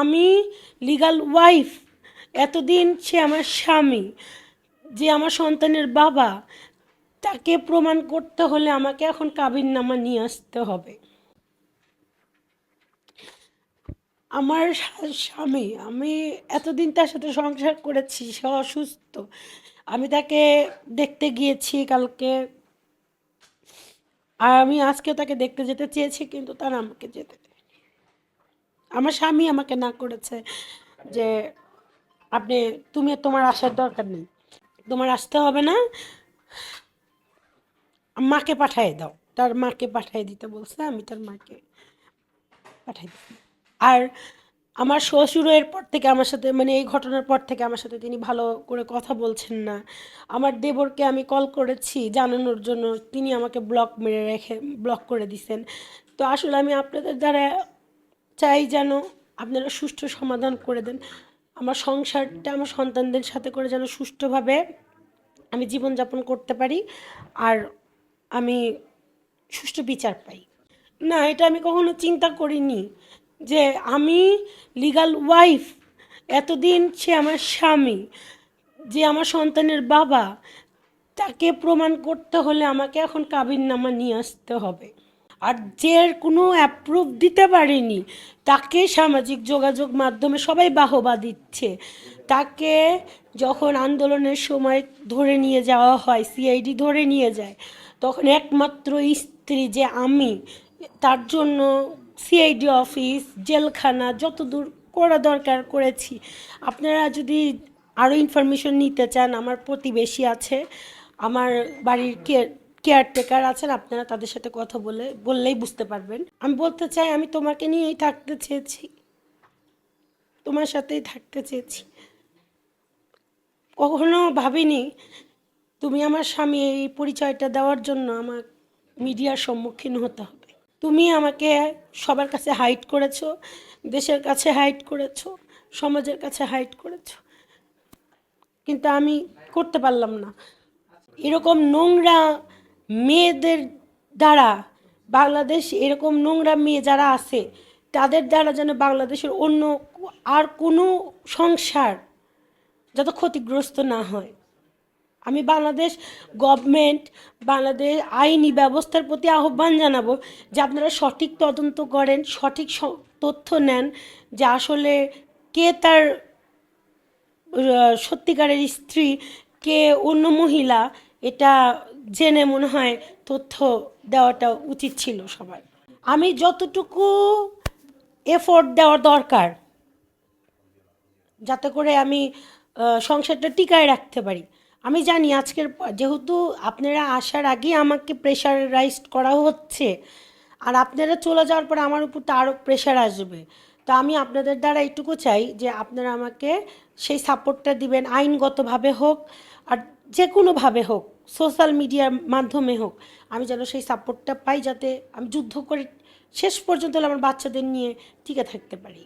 আমি legal wife এতদিন সে আমার স্বামী, যে আমার সন্তানের বাবা, তাকে প্রমাণ করতে হলে আমাকে এখন কাবিন নামা নিয়ে আসতে হবে। আমার স্বামী, আমি এতদিন তার সাথে সংসার করেছি, সে অসুস্থ। আমি তাকে দেখতে গিয়েছি কালকে। আর আমি আজকে তাকে দেখতে যেতে চেয়েছি, কিন্তু তারা আমাকে যেতে আমার স্বামী আমাকে না করেছে যে আপনি, তুমি, তোমার আসার দরকার নেই। তোমার আসতে হবে না। মাকে পাঠিয়ে দাও। তার মাকে পাঠিয়ে দিতে বলছে, আমি তার মাকে পাঠিয়ে দিই আর আমার শ্বশুর এরপর থেকে আমার সাথে মানে এই ঘটনার পর থেকে আমার সাথে তিনি ভালো করে কথা বলছেন না। আমার দেবরকে আমি কল করেছি জানানোর জন্য। তিনি আমাকে ব্লক মেরে রেখে ব্লক করে দিছেন। তো আসলে আমি আপনাদের দ্বারা চাই যেন আপনারা সুষ্ঠু সমাধান করে দেন। আমার সংসারটা আমার সন্তানদের সাথে করে যেন সুষ্ঠুভাবে আমি জীবনযাপন করতে পারি আর আমি সুষ্ঠু বিচার পাই। না, এটা আমি কখনো চিন্তা করিনি যে আমি লিগাল ওয়াইফ এতদিন সে আমার স্বামী, যে আমার সন্তানের বাবা, তাকে প্রমাণ করতে হলে আমাকে এখন কাবিন নামা নিয়ে আসতে হবে। আর যে কোনো অ্যাপ্রুভ দিতে পারেনি, তাকে সামাজিক যোগাযোগ মাধ্যমে সবাই বাহবা দিচ্ছে। তাকে যখন আন্দোলনের সময় ধরে নিয়ে যাওয়া হয় সিআইডি ধরে নিয়ে যায়, তখন একমাত্র স্ত্রী যে আমি, তার জন্য সিআইডি অফিস জেলখানা, যত দূর করা দরকার করেছি। আপনারা যদি আরও ইনফরমেশন নিতে চান, আমার প্রতিবেশী আছে, আমার বাড়ির কেয়ার কেয়ারটেকার আছেন, আপনারা তাদের সাথে কথা বলে, বললেই বুঝতে পারবেন। আমি বলতে চাই, আমি তোমাকে নিয়েই থাকতে চেয়েছি। তোমার সাথেই থাকতে চেয়েছি। কখনো ভাবিনি তুমি আমার স্বামী, এই পরিচয়টা দেওয়ার জন্য আমার মিডিয়ার সম্মুখীন হতে হবে। তুমি আমাকে সবার কাছে হাইট করেছ, দেশের কাছে হাইট করেছ, সমাজের কাছে হাইট করেছ। কিন্তু আমি করতে পারলাম না। এরকম নোংরা মেয়েদের দ্বারা বাংলাদেশ এরকম নোংরা মেয়ে যারা আছে, তাদের দ্বারা যেন বাংলাদেশের অন্য আর কোনো সংসার যাতে ক্ষতিগ্রস্ত না হয়। আমি বাংলাদেশ গভর্নমেন্ট বাংলাদেশ আইনি ব্যবস্থার প্রতি আহ্বান জানাব যে আপনারা সঠিক তদন্ত করেন, সঠিক তথ্য নেন যে আসলে কে তার সত্যিকারের স্ত্রী, কে অন্য মহিলা এটা জেনে মনে হয় তথ্য দেওয়াটা উচিত ছিল সবার। আমি যতটুকু এফোর্ট দেওয়ার দরকার, যাতে করে আমি সংসারটা টিকায় রাখতে পারি। আমি জানি আজকের যেহেতু আপনারা আসার আগেই আমাকে প্রেশারাইজড করা হচ্ছে, আর আপনারা চলে যাওয়ার পর আমার উপর তো আরও প্রেশার আসবে। তো আমি আপনাদের দ্বারা এটুকু চাই যে আপনারা আমাকে সেই সাপোর্টটা দিবেন, আইনগতভাবে হোক আর যে কোনোভাবে হোক, সোশ্যাল মিডিয়ার মাধ্যমে হোক, আমি যেন সেই সাপোর্টটা পাই যাতে আমি যুদ্ধ করে শেষ পর্যন্ত আমার বাচ্চাদের নিয়ে টিকে থাকতে পারি।